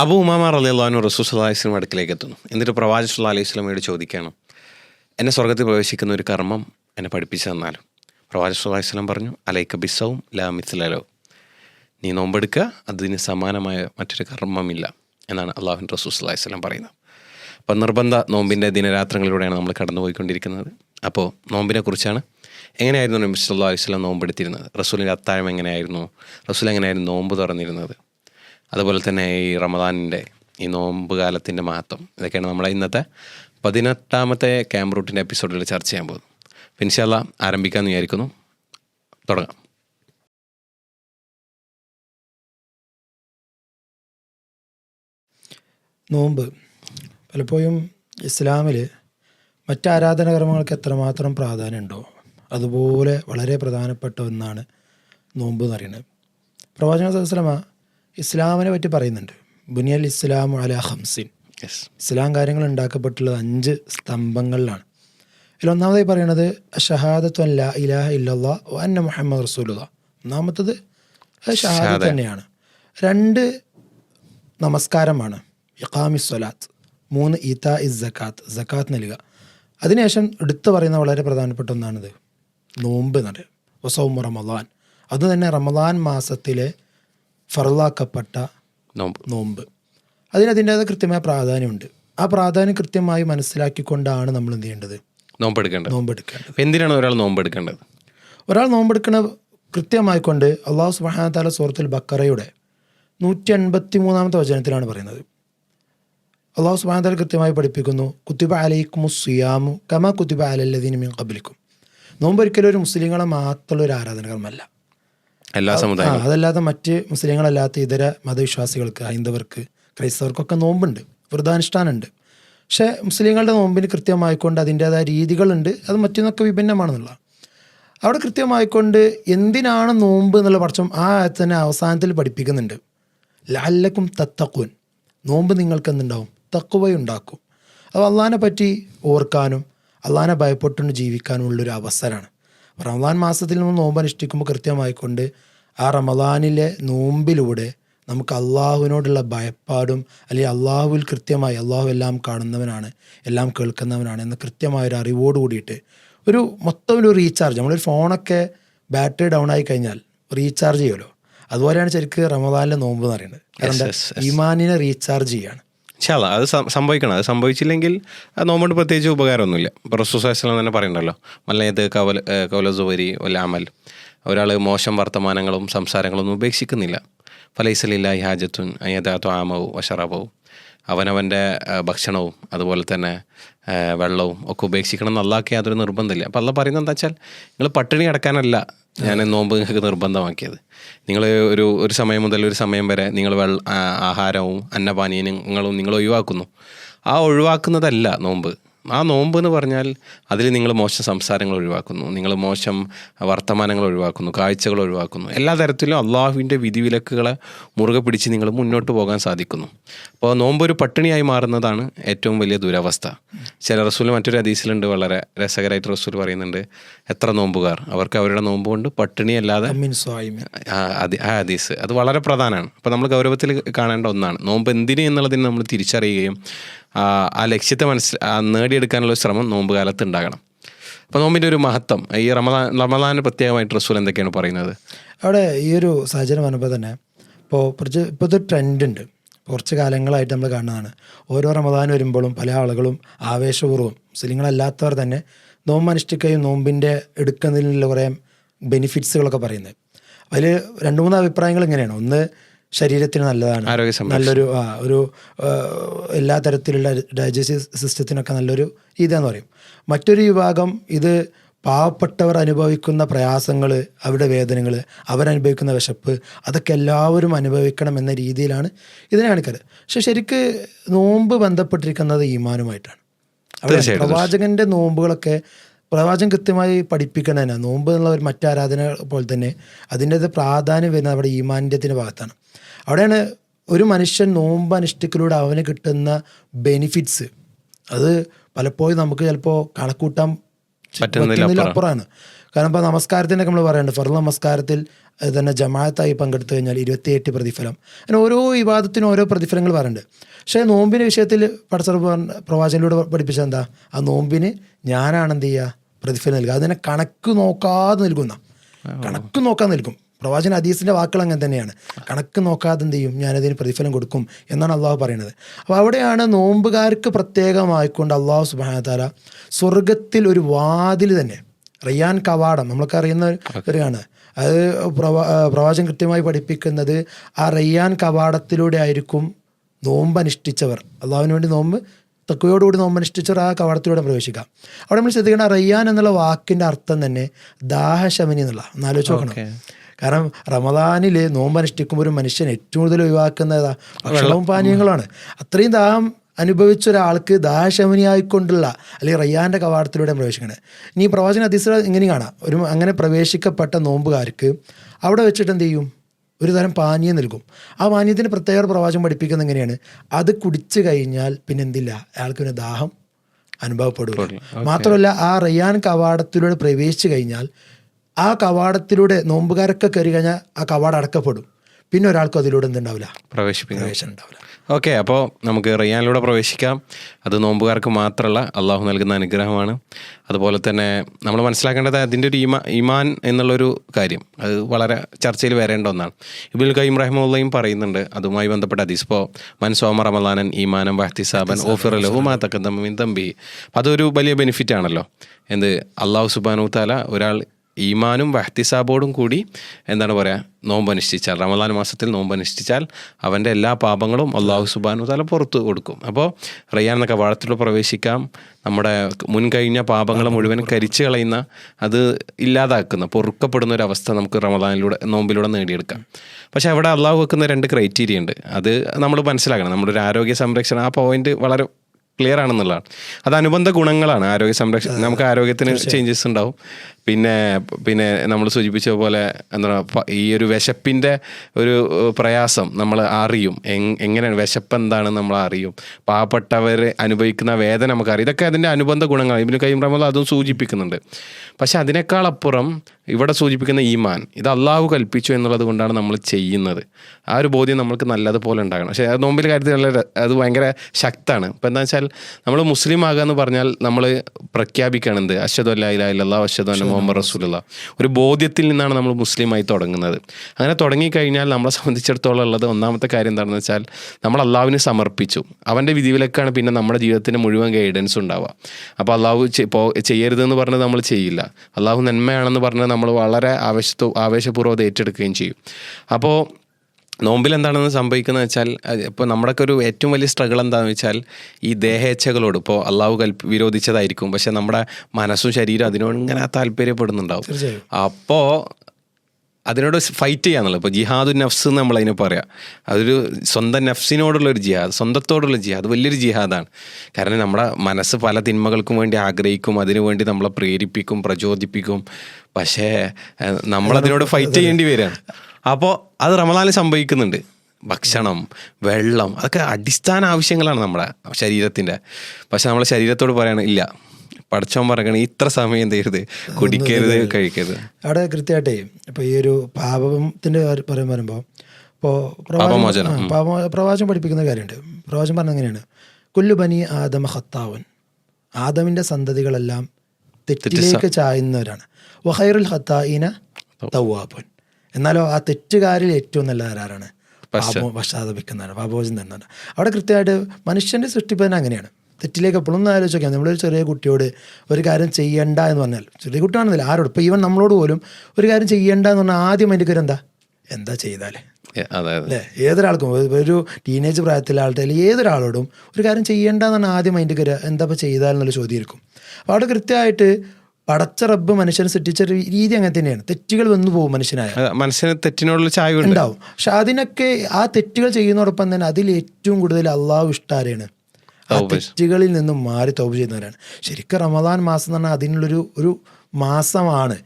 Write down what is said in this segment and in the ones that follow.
അബു ഉമാമ റലിയല്ലാഹു റസൂസ് അള്ളാഹിസ്ലം അടുക്കിലേക്ക് എത്തുന്നു. എന്നിട്ട് പ്രവാചക സുല്ലാ അലൈഹി സ്വലമയോട് ചോദിക്കണം എന്നെ സ്വർഗത്തിൽ പ്രവേശിക്കുന്ന ഒരു കർമ്മം എന്നെ പഠിപ്പിച്ചു തന്നാലും പ്രവാചക സുല്ലാഹി സ്വലം പറഞ്ഞു അലൈക്ക ബിസവും ലാ മിസ്ലലോ നീ നോമ്പെടുക്കുക അതിന് സമാനമായ മറ്റൊരു കർമ്മമില്ല എന്നാണ് അള്ളാഹുൻ റസൂസ് അലൈഹി സ്വലം പറയുന്നത്. അപ്പം നിർബന്ധ നോമ്പിന്റെ ദിനരാത്രങ്ങളിലൂടെയാണ് നമ്മൾ കടന്നുപോയിക്കൊണ്ടിരിക്കുന്നത്. അപ്പോൾ നോമ്പിനെ കുറിച്ചാണ് എങ്ങനെയായിരുന്നു നബി സല്ലല്ലാഹു അലൈഹി നോമ്പെടുത്തിരുന്നത്? റസൂലിന്റെ അത്താഴം എങ്ങനെയായിരുന്നു? റസൂൽ എങ്ങനെയായിരുന്നു നോമ്പ് തുറന്നിരുന്നത്? അതുപോലെ തന്നെ ഈ റമദാനിന്റെ ഈ നോമ്പ് കാലത്തിന്റെ മഹത്വം. ഇതൊക്കെയാണ് നമ്മളെ ഇന്നത്തെ പതിനെട്ടാമത്തെ ക്യാമ്പ് റൂട്ടിന്റെ എപ്പിസോഡിൽ ചർച്ച ചെയ്യാൻ പോകുന്നത്. ആരംഭിക്കാൻ ആരംഭിക്കാമെന്ന് വിചാരിക്കുന്നു. തുടങ്ങാം. നോമ്പ്. പലപ്പോഴും ഇസ്ലാമിൽ മറ്റ് ആരാധനാകർമ്മങ്ങൾക്ക് എത്രമാത്രം പ്രാധാന്യമുണ്ടോ അതുപോലെ വളരെ പ്രധാനപ്പെട്ട ഒന്നാണ് നോമ്പ് എന്ന് പറയുന്നത്. പ്രവാചക വസ്ലമ ഇസ്ലാമിനെ പറ്റി പറയുന്നുണ്ട്. ബുനിയൽ ഇസ്ലാം അല ഹംസിൻ ഇസ്ലാം കാര്യങ്ങൾ ഉണ്ടാക്കപ്പെട്ടുള്ളത് അഞ്ച് സ്തംഭങ്ങളിലാണ്. ഇതിൽ ഒന്നാമതായി പറയണത് ഷഹാദത്തു അല്ല ഇലാഹ ഇല്ലാ അന്ന മുഹമ്മദ് റസൂല ഒന്നാമത്തത് ഷഹാദത്ത് തന്നെയാണ്. രണ്ട് നമസ്കാരമാണ്. ഇഖാമി സ്വലാത്ത്. മൂന്ന് ഈത്ത ഇസ് ജക്കാത്ത് ജക്കാത്ത് നൽകുക. അതിനുശേഷം എടുത്തു പറയുന്ന വളരെ പ്രധാനപ്പെട്ട ഒന്നാണിത്. നോമ്പ് എന്നത് വസവും വസൗം റമദാൻ. അത് തന്നെ റമദാൻ മാസത്തിലെ ഫറലാക്കപ്പെട്ട നോമ്പ്. നോമ്പ്. അതിന് അതിന്റേത് കൃത്യമായ പ്രാധാന്യമുണ്ട്. ആ പ്രാധാന്യം കൃത്യമായി മനസ്സിലാക്കിക്കൊണ്ടാണ് നമ്മൾ എന്ത് ചെയ്യേണ്ടത്? നോമ്പെടുക്കേണ്ടത്. നോമ്പെടുക്കേണ്ടത്. എന്തിനാണ് ഒരാൾ നോമ്പെടുക്കേണ്ടത്? ഒരാൾ നോമ്പെടുക്കണ കൃത്യമായിക്കൊണ്ട് അള്ളാഹു സുബാന താല സൂറത്തുൽ ബക്കറയുടെ നൂറ്റി എൺപത്തി മൂന്നാമത്തെ വചനത്തിലാണ് പറയുന്നത്. അള്ളാഹു സുബാന താല കൃത്യമായി പഠിപ്പിക്കുന്നു കുത്തിബ അലൈക്കും സുയാമു കമ കുത്തിബ അലല്ലദീനും കബലിക്കും നോമ്പ് ഒരിക്കലും ഒരു മുസ്ലിങ്ങളെ മാത്രമുള്ള ഒരു ആരാധനകർമ്മല്ല. എല്ലാ സമുദായം അതല്ലാതെ മറ്റ് മുസ്ലിങ്ങളല്ലാത്ത ഇതര മതവിശ്വാസികൾക്ക് ഹൈന്ദവർക്ക് ക്രൈസ്തവർക്കൊക്കെ നോമ്പുണ്ട് വ്രതാനുഷ്ഠാനമുണ്ട്. പക്ഷേ മുസ്ലിങ്ങളുടെ നോമ്പിന് കൃത്യമായിക്കൊണ്ട് അതിന്റേതായ രീതികളുണ്ട് അത് മറ്റൊന്നൊക്കെ വിഭിന്നമാണെന്നുള്ള അവിടെ കൃത്യമായിക്കൊണ്ട് എന്തിനാണ് നോമ്പ് എന്നുള്ള പക്ഷം ആ തന്നെ അവസാനത്തിൽ പഠിപ്പിക്കുന്നുണ്ട്. ലാല്ലക്കും തത്തക്കൂൻ നോമ്പ് നിങ്ങൾക്ക് എന്തുണ്ടാവും തക്കുവയുണ്ടാക്കും അത് അള്ളഹാനെ പറ്റി ഓർക്കാനും അള്ളഹാനെ ഭയപ്പെട്ടുകൊണ്ട് ജീവിക്കാനുമുള്ളൊരു അവസരമാണ്. റമദാൻ മാസത്തിൽ നിന്ന് നോമ്പ് അനുഷ്ഠിക്കുമ്പോൾ കൃത്യമായിക്കൊണ്ട് ആ റമദാനിലെ നോമ്പിലൂടെ നമുക്ക് അള്ളാഹുവിനോടുള്ള ഭയപ്പാടും അല്ലെങ്കിൽ അള്ളാഹുവിൽ കൃത്യമായി അള്ളാഹു എല്ലാം കാണുന്നവനാണ് എല്ലാം കേൾക്കുന്നവനാണ് എന്ന കൃത്യമായ ഒരു അറിവോട് കൂടിയിട്ട് ഒരു മൊത്തം ഒരു റീചാർജ് നമ്മളൊരു ഫോണൊക്കെ ബാറ്ററി ഡൗൺ ആയി കഴിഞ്ഞാൽ റീചാർജ് ചെയ്യുമല്ലോ. അതുപോലെയാണ് ശരിക്കും റമദാനിലെ നോമ്പ് എന്ന് പറയുന്നത്. ഈമാനിനെ റീചാർജ് ചെയ്യാണ്. ഇൻഷാല്ല അത് സംഭവിക്കണം. അത് സംഭവിച്ചില്ലെങ്കിൽ അത് നോമ്പുകൊണ്ട് പ്രത്യേകിച്ച് ഉപകാരമൊന്നുമില്ല. ഇപ്പോൾ റസൂസാസ്ലം തന്നെ പറയണ്ടല്ലോ. മല്ലയത് കവൽ കവലസുവരി ഒലാമൽ ഒരാൾ മോശം വർത്തമാനങ്ങളും സംസാരങ്ങളൊന്നും ഉപേക്ഷിക്കുന്നില്ല. ഫലൈസലില്ലാഹി ഹാജത്തുൻ അയ്യദാത്തു ആമവും വഷറബവും അവനവന്റെ ഭക്ഷണവും അതുപോലെ തന്നെ വെള്ളവും ഒക്കെ ഉപേക്ഷിക്കണം എന്നല്ലാക്കി യാതൊരു നിർബന്ധമില്ല. അപ്പോൾ അല്ല പറയുന്നത് എന്താ വെച്ചാൽ നിങ്ങൾ പട്ടിണി കിടക്കാനല്ല ഞാൻ നോമ്പ് നിങ്ങൾക്ക് നിർബന്ധമാക്കിയത്. നിങ്ങൾ ഒരു ഒരു സമയം മുതൽ ഒരു സമയം വരെ നിങ്ങൾ വെള്ള ആഹാരവും അന്നപാനീയങ്ങളും നിങ്ങൾ ഒഴിവാക്കുന്നു. ആ ഒഴിവാക്കുന്നതല്ല നോമ്പ്. ആ നോമ്പ് എന്ന് പറഞ്ഞാൽ അതിൽ നിങ്ങൾ മോശം സംസാരങ്ങൾ ഒഴിവാക്കുന്നു. നിങ്ങൾ മോശം വർത്തമാനങ്ങൾ ഒഴിവാക്കുന്നു. കാഴ്ചകൾ ഒഴിവാക്കുന്നു. എല്ലാ തരത്തിലും അള്ളാഹുവിന്റെ വിധിവിലക്കുകളെ മുറുകെ പിടിച്ച് നിങ്ങൾ മുന്നോട്ട് പോകാൻ സാധിക്കുന്നു. അപ്പോൾ നോമ്പ് ഒരു പട്ടിണിയായി മാറുന്നതാണ് ഏറ്റവും വലിയ ദുരവസ്ഥ. ചില റസൂൽ മറ്റൊരു ഹദീസിലുണ്ട് വളരെ രസകരമായിട്ട് റസൂൽ പറയുന്നുണ്ട് എത്ര നോമ്പുകാർ? അവർക്ക് അവരുടെ നോമ്പ് കൊണ്ട് പട്ടിണിയല്ലാതെ ആ ഹദീസ് അത് വളരെ പ്രധാനമാണ്. അപ്പോൾ നമ്മൾ ഗൗരവത്തിൽ കാണേണ്ട ഒന്നാണ്. നോമ്പ് എന്തിന് എന്നുള്ളതിന് നമ്മൾ തിരിച്ചറിയുകയും ആ ലക്ഷ്യത്തെ മനസ്സിൽ നേടിയെടുക്കാനുള്ള ശ്രമം നോമ്പ് കാലത്ത് ഉണ്ടാകണം. അപ്പോൾ നോമ്പിന്റെ ഒരു മഹത്വം ഈ റമദാൻ റമദാന് പ്രത്യേകമായിട്ട് റസൂൽ എന്തൊക്കെയാണ് പറയുന്നത്? അവിടെ ഈ ഒരു സാഹചര്യം വന്നപ്പോൾ തന്നെ ഇപ്പോൾ കുറച്ച് ഇപ്പോഴത്തെ ട്രെൻഡ് ഉണ്ട്. കുറച്ച് കാലങ്ങളായിട്ട് നമ്മൾ കാണുന്നതാണ്. ഓരോ റമദാൻ വരുമ്പോഴും പല ആളുകളും ആവേശപൂർവം മുസ്ലിങ്ങളല്ലാത്തവർ തന്നെ നോമ്പ് അനുഷ്ഠിക്കുകയും നോമ്പിന്റെ എടുക്കുന്നതിനുള്ള കുറേ ബെനിഫിറ്റ്സുകളൊക്കെ പറയുന്നത്. അതിൽ രണ്ട് മൂന്ന് അഭിപ്രായങ്ങൾ ഇങ്ങനെയാണ്. ഒന്ന് ശരീരത്തിന് നല്ലതാണ്. നല്ലൊരു ആ ഒരു എല്ലാ തരത്തിലുള്ള ഡൈജസ്റ്റീവ് സിസ്റ്റത്തിനൊക്കെ നല്ലൊരു രീതിയാന്ന് പറയും. മറ്റൊരു വിഭാഗം ഇത് പാവപ്പെട്ടവർ അനുഭവിക്കുന്ന പ്രയാസങ്ങൾ അവരുടെ വേദനകൾ അവരനുഭവിക്കുന്ന വിശപ്പ് അതൊക്കെ എല്ലാവരും അനുഭവിക്കണം എന്ന രീതിയിലാണ് ഇതിനെ കാണിക്കാറ് പക്ഷെ ശരിക്ക് നോമ്പ് ബന്ധപ്പെട്ടിരിക്കുന്നത് ഈമാനുമായിട്ടാണ്. അവിടെ പ്രവാചകന്റെ നോമ്പുകളൊക്കെ പ്രവാചകൻ കൃത്യമായി പഠിപ്പിക്കണതന്നെ നോമ്പ് എന്നുള്ള ഒരു മറ്റാരാധന പോലെ തന്നെ അതിന്റെ പ്രാധാന്യം വരുന്നത് അവിടെ ഈമാന്യത്തിന്റെ ഭാഗത്താണ്. അവിടെയാണ് ഒരു മനുഷ്യൻ നോമ്പ് അനുഷ്ഠിക്കലൂടെ അവന് കിട്ടുന്ന ബെനിഫിറ്റ്സ്. അത് പലപ്പോഴും നമുക്ക് ചിലപ്പോൾ കണക്കൂട്ടാൻ പറ്റുന്നതിലപ്പുറമാണ്. കാരണം ഇപ്പോൾ നമസ്കാരത്തിനൊക്കെ നമ്മൾ പറയുന്നുണ്ട് ഫർ നമസ്കാരത്തിൽ തന്നെ ജമാഅത്തായി പങ്കെടുത്തു കഴിഞ്ഞാൽ ഇരുപത്തിയെട്ട് പ്രതിഫലം. അങ്ങനെ ഓരോ വിവാദത്തിനും ഓരോ പ്രതിഫലങ്ങൾ പറയുന്നുണ്ട് പക്ഷേ നോമ്പിന്റെ വിഷയത്തിൽ പടസർ പ്രവാചകനിലൂടെ പഠിപ്പിച്ചത് എന്താ? ആ നോമ്പിന് ഞാനാണെന്ത് ചെയ്യുക പ്രതിഫലം നൽകുക അതിനെ കണക്ക് നോക്കാതെ നൽകുന്ന കണക്ക് നോക്കാതെ നൽകും. പ്രവാചകൻ അദീസിന്റെ വാക്കുകൾ അങ്ങനെ തന്നെയാണ്. കണക്ക് നോക്കാതെ എന്ത് ചെയ്യും? ഞാനതിന് പ്രതിഫലം കൊടുക്കും എന്നാണ് അള്ളാഹു പറയുന്നത്. അപ്പോൾ അവിടെയാണ് നോമ്പുകാർക്ക് പ്രത്യേകമായിക്കൊണ്ട് അള്ളാഹു സുബാനത്താല സ്വർഗത്തിൽ ഒരു വാതിൽ തന്നെ. റിയാൻ കവാടം. നമ്മളൊക്കെ അറിയുന്ന ഒരാണ്. അത് പ്രവാ ആ, പ്രവാചകൻ കൃത്യമായി പഠിപ്പിക്കുന്നത് ആ റയ്യാൻ കവാടത്തിലൂടെ ആയിരിക്കും നോമ്പ് അനുഷ്ഠിച്ചവർ അള്ളാഹുവിന് വേണ്ടി നോമ്പ് തക്കവയോടുകൂടി നോമ്പ് അനുഷ്ഠിച്ചവർ ആ കവാടത്തിലൂടെ പ്രവേശിക്കാം. അവിടെ നമ്മൾ ശ്രദ്ധിക്കണം റയ്യാൻ എന്നുള്ള വാക്കിന്റെ അർത്ഥം തന്നെ ദാഹശമനി എന്നുള്ള. ഒന്ന് ആലോചിച്ച് നോക്കണം. കാരണം റമദാനിൽ നോമ്പ് അനുഷ്ഠിക്കുമ്പോൾ ഒരു മനുഷ്യൻ ഏറ്റവും കൂടുതൽ ഒഴിവാക്കുന്നതാ. ഭക്ഷണവും പാനീയങ്ങളാണ് അത്രയും ദാഹം അനുഭവിച്ച ഒരാൾക്ക് ദാഹശമനിയായിക്കൊണ്ടുള്ള അല്ലെങ്കിൽ റയ്യാന്റെ കവാടത്തിലൂടെ പ്രവേശിക്കണേ. ഇനി പ്രവാചന അതിസ അതിസ്ര ഇങ്ങനെ കാണാം. ഒരു അങ്ങനെ പ്രവേശിക്കപ്പെട്ട നോമ്പുകാർക്ക് അവിടെ വെച്ചിട്ട് എന്ത് ചെയ്യും? ഒരു തരം പാനീയം നൽകും. ആ പാനീയത്തിന് പ്രത്യേക പ്രവാചം പഠിപ്പിക്കുന്നത് എങ്ങനെയാണ്? അത് കുടിച്ചു കഴിഞ്ഞാൽ പിന്നെ എന്തില്ല? അയാൾക്ക് പിന്നെ ദാഹം അനുഭവപ്പെടുക മാത്രമല്ല ആ റയ്യാൻ കവാടത്തിലൂടെ പ്രവേശിച്ചു കഴിഞ്ഞാൽ ആ കവാടത്തിലൂടെ നോമ്പുകാരൊക്കെ കയറി കഴിഞ്ഞാൽ ആ കവാടം അടക്കപ്പെടും. പിന്നെ ഒരാൾക്കും അതിലൂടെ എന്തുണ്ടാവില്ല പ്രവേശനം ഉണ്ടാവില്ല. ഓക്കെ അപ്പോൾ നമുക്ക് റിയാനിലൂടെ പ്രവേശിക്കാം. അത് നോമ്പുകാർക്ക് മാത്രമല്ല അള്ളാഹു നൽകുന്ന അനുഗ്രഹമാണ്. അതുപോലെ തന്നെ നമ്മൾ മനസ്സിലാക്കേണ്ടത് അതിന്റെ ഒരു ഇമാ ഇമാൻ എന്നുള്ളൊരു കാര്യം അത് വളരെ ചർച്ചയിൽ വരേണ്ട ഒന്നാണ്. ഇബുൽ കയ്യം റഹ്മുള്ളയും പറയുന്നുണ്ട് അതുമായി ബന്ധപ്പെട്ട ഹദീസ് ഇപ്പോൾ മൻസോമർ അമലാനൻ റമലാനൻ ഈമാനം വഹ്തിസാബൻ ഓഫിർ ലഹുമാ തക്കന്തമിൻ തമ്പി അതൊരു വലിയ ബെനിഫിറ്റ് ആണല്ലോ. എന്ത്? അള്ളാഹു സുബാനു താല ഒരാൾ ഈമാനും വഹ്തിസാബോടും കൂടി എന്താണ് പറയുക നോമ്പ് അനുഷ്ഠിച്ചാൽ റമദാൻ മാസത്തിൽ നോമ്പ് അനുഷ്ഠിച്ചാൽ അവന്റെ എല്ലാ പാപങ്ങളും അള്ളാഹു സുബാനു തല പുറത്ത് കൊടുക്കും. അപ്പോൾ റയ്യാൻ എന്നൊക്കെ വളത്തിൽ പ്രവേശിക്കാം. നമ്മുടെ മുൻകഴിഞ്ഞ പാപങ്ങൾ മുഴുവൻ കരിച്ചു കളയുന്ന അത് ഇല്ലാതാക്കുന്ന പൊറുക്കപ്പെടുന്ന ഒരു അവസ്ഥ നമുക്ക് റമദാനിലൂടെ നോമ്പിലൂടെ നേടിയെടുക്കാം. പക്ഷേ അവിടെ അള്ളാഹു വെക്കുന്ന രണ്ട് ക്രൈറ്റീരിയ ഉണ്ട്. അത് നമ്മൾ മനസ്സിലാക്കണം. നമ്മുടെ ഒരു ആരോഗ്യ സംരക്ഷണം ആ പോയിന്റ് വളരെ ക്ലിയർ ആണെന്നുള്ളതാണ്. അത് അനുബന്ധ ഗുണങ്ങളാണ്. ആരോഗ്യ സംരക്ഷണം നമുക്ക് ആരോഗ്യത്തിന് ചേഞ്ചസ് ഉണ്ടാവും. പിന്നെ പിന്നെ നമ്മൾ സൂചിപ്പിച്ച പോലെ എന്താ ഈ ഒരു വിശപ്പിന്റെ ഒരു പ്രയാസം നമ്മൾ അറിയും. എങ് എങ്ങനെയാണ് വിശപ്പ് എന്താണെന്ന് നമ്മൾ അറിയും. പാവപ്പെട്ടവർ അനുഭവിക്കുന്ന വേദന നമുക്കറിയാം. ഇതൊക്കെ അതിന്റെ അനുബന്ധ ഗുണങ്ങളാണ്. ഇബിന് നമ്മൾ അതും സൂചിപ്പിക്കുന്നുണ്ട്. പക്ഷെ അതിനേക്കാളപ്പുറം ഇവിടെ സൂചിപ്പിക്കുന്ന ഈമാൻ ഇത് അള്ളാഹു കൽപ്പിച്ചു എന്നുള്ളത് കൊണ്ടാണ് നമ്മൾ ചെയ്യുന്നത്. ആ ഒരു ബോധ്യം നമുക്ക് നല്ലതുപോലെ ഉണ്ടാകണം. പക്ഷേ അത് നോമ്പിന്റെ കാര്യത്തിൽ നല്ല അത് ഭയങ്കര ശക്തമാണ്. ഇപ്പം എന്താ വെച്ചാൽ നമ്മൾ മുസ്ലിം ആകുക എന്ന് പറഞ്ഞാൽ നമ്മൾ പ്രഖ്യാപിക്കണം എന്ത്? അശ്വദ് അല്ലാ ഇലാ ഇല്ലല്ലാ അശ്വദ് മുഹമ്മദ് റസൂലുള്ള. ഒരു ബോധ്യത്തിൽ നിന്നാണ് നമ്മൾ മുസ്ലിമായി തുടങ്ങുന്നത്. അങ്ങനെ തുടങ്ങിക്കഴിഞ്ഞാൽ നമ്മളെ സംബന്ധിച്ചിടത്തോളം ഉള്ളത് ഒന്നാമത്തെ കാര്യം എന്താണെന്ന് വെച്ചാൽ നമ്മൾ അള്ളാവിന് സമർപ്പിച്ചു. അവന്റെ വിധിവിലക്കാണ് പിന്നെ നമ്മുടെ ജീവിതത്തിന് മുഴുവൻ ഗൈഡൻസ് ഉണ്ടാവുക. അപ്പോൾ അള്ളാഹു ഇപ്പോൾ ചെയ്യരുതെന്ന് പറഞ്ഞത് നമ്മൾ ചെയ്യില്ല. അള്ളാഹു നന്മയാണെന്ന് പറഞ്ഞത് നമ്മൾ വളരെ ആവേശത്തോ ആവേശപൂർവം ഏറ്റെടുക്കുകയും ചെയ്യും. അപ്പോൾ നോമ്പിൽ എന്താണെന്ന് സംഭവിക്കുന്നത് വെച്ചാൽ ഇപ്പോൾ നമ്മുടെയൊക്കെ ഒരു ഏറ്റവും വലിയ സ്ട്രഗിൾ എന്താണെന്ന് വെച്ചാൽ ഈ ദേഹേച്ഛകളോട് ഇപ്പോൾ അള്ളാഹു കൽപ്പ് വിരോധിച്ചതായിരിക്കും. പക്ഷെ നമ്മുടെ മനസ്സും ശരീരം അതിനോട് ഇങ്ങനെ താല്പര്യപ്പെടുന്നുണ്ടാവും. അപ്പോൾ അതിനോട് ഫൈറ്റ് ചെയ്യാന്നുള്ളത് ഇപ്പോൾ ജിഹാദു നഫ്സ് എന്ന് നമ്മളതിനെ പറയാം. അതൊരു സ്വന്തം നഫ്സിനോടുള്ള ഒരു ജിഹാദ് സ്വന്തത്തോടുള്ള ജിഹാദ് വലിയൊരു ജിഹാദാണ്. കാരണം നമ്മുടെ മനസ്സ് പല തിന്മകൾക്കും വേണ്ടി ആഗ്രഹിക്കും അതിനുവേണ്ടി നമ്മളെ പ്രേരിപ്പിക്കും പ്രചോദിപ്പിക്കും. പക്ഷേ നമ്മളതിനോട് ഫൈറ്റ് ചെയ്യേണ്ടി വരികയാണ്. അപ്പോൾ അത് റമദാനിൽ സംഭവിക്കുന്നുണ്ട്. ഭക്ഷണം വെള്ളം അതൊക്കെ അടിസ്ഥാന ആവശ്യങ്ങളാണ് നമ്മുടെ ശരീരത്തിന്റെ. പക്ഷെ നമ്മളെ ശരീരത്തോട് പറയണം ഇല്ല പഠിച്ചോൻ പറയണ ഇത്ര സമയം ചെയ്യരുത്? കുടിക്കരുത് കഴിക്കരുത്. അവിടെ കൃത്യമായിട്ടേ ഇപ്പോൾ ഈ ഒരു പാപത്തിന്റെ കാര്യം പറയാൻ വരുമ്പോൾ ഇപ്പോൾ പ്രവാചനം പ്രവാചം പഠിപ്പിക്കുന്ന കാര്യമുണ്ട്. പ്രവാചം പറഞ്ഞ എങ്ങനെയാണ്? കുല്ലു ബനി ആദമ ഹത്താവൻ ആദമിന്റെ സന്തതികളെല്ലാം തെറ്റിലേക്ക് ചായുന്നവരാണ്. വഹൈറുൽ ഹത്തായിന തവാപ്പൻ എന്നാലോ ആ തെറ്റുകാരിൽ ഏറ്റവും നല്ല ആരാണ്? പശ്ചാത്തപിക്കുന്നതാണ് പാപോചനം തരുന്നതാണ് അവിടെ കൃത്യമായിട്ട് മനുഷ്യന്റെ സൃഷ്ടിപ്പ് തന്നെ അങ്ങനെയാണ്. തെറ്റിലേക്ക് എപ്പോഴും ഒന്ന് ആലോചിക്കാം നമ്മളൊരു ചെറിയ കുട്ടിയോട് ഒരു കാര്യം ചെയ്യണ്ട എന്ന് പറഞ്ഞാൽ ചെറിയ കുട്ടിയാണെന്നില്ല ആരോട്. ഇപ്പോൾ ഈവൻ നമ്മളോട് പോലും ഒരു കാര്യം ചെയ്യണ്ട എന്ന് പറഞ്ഞാൽ ആദ്യം അതിന്റെ കാര്യം എന്താ? എന്താ ചെയ്താലേ? അല്ലേ? ഏതൊരാൾക്കും ഒരു- ഒരു ടീനേജ് പ്രായത്തിലെ ആളുടെ അല്ലെങ്കിൽ ഏതൊരാളോടും ഒരു കാര്യം ചെയ്യേണ്ട എന്നാണ് ആദ്യം അതിന്റെ കയറുക എന്താ ഇപ്പോൾ ചെയ്താൽ എന്നുള്ള ചോദ്യം ഇരിക്കും അപ്പോൾ അവിടെ കൃത്യമായിട്ട് പടച്ച റബ്ബ് മനുഷ്യനെ സൃഷ്ടിച്ച ഒരു രീതി അങ്ങനെ തന്നെയാണ്. തെറ്റുകൾ വന്നു പോകും മനുഷ്യനായ. മനുഷ്യന് തെറ്റിനോടുള്ള ചായ ഉണ്ട് ഉണ്ടാവും. പക്ഷെ അതിനൊക്കെ ആ തെറ്റുകൾ ചെയ്യുന്നതോടൊപ്പം തന്നെ അതിൽ ഏറ്റവും കൂടുതൽ അള്ളാഹു ഇഷ്ടാരെയാണ് ആ തെറ്റുകളിൽ നിന്നും മാറി തൗബ ചെയ്യുന്നവരാണ്. ശരിക്കും റമദാൻ മാസം എന്ന് പറഞ്ഞാൽ അതിനുള്ളൊരു ഒരു മാസമാണ്.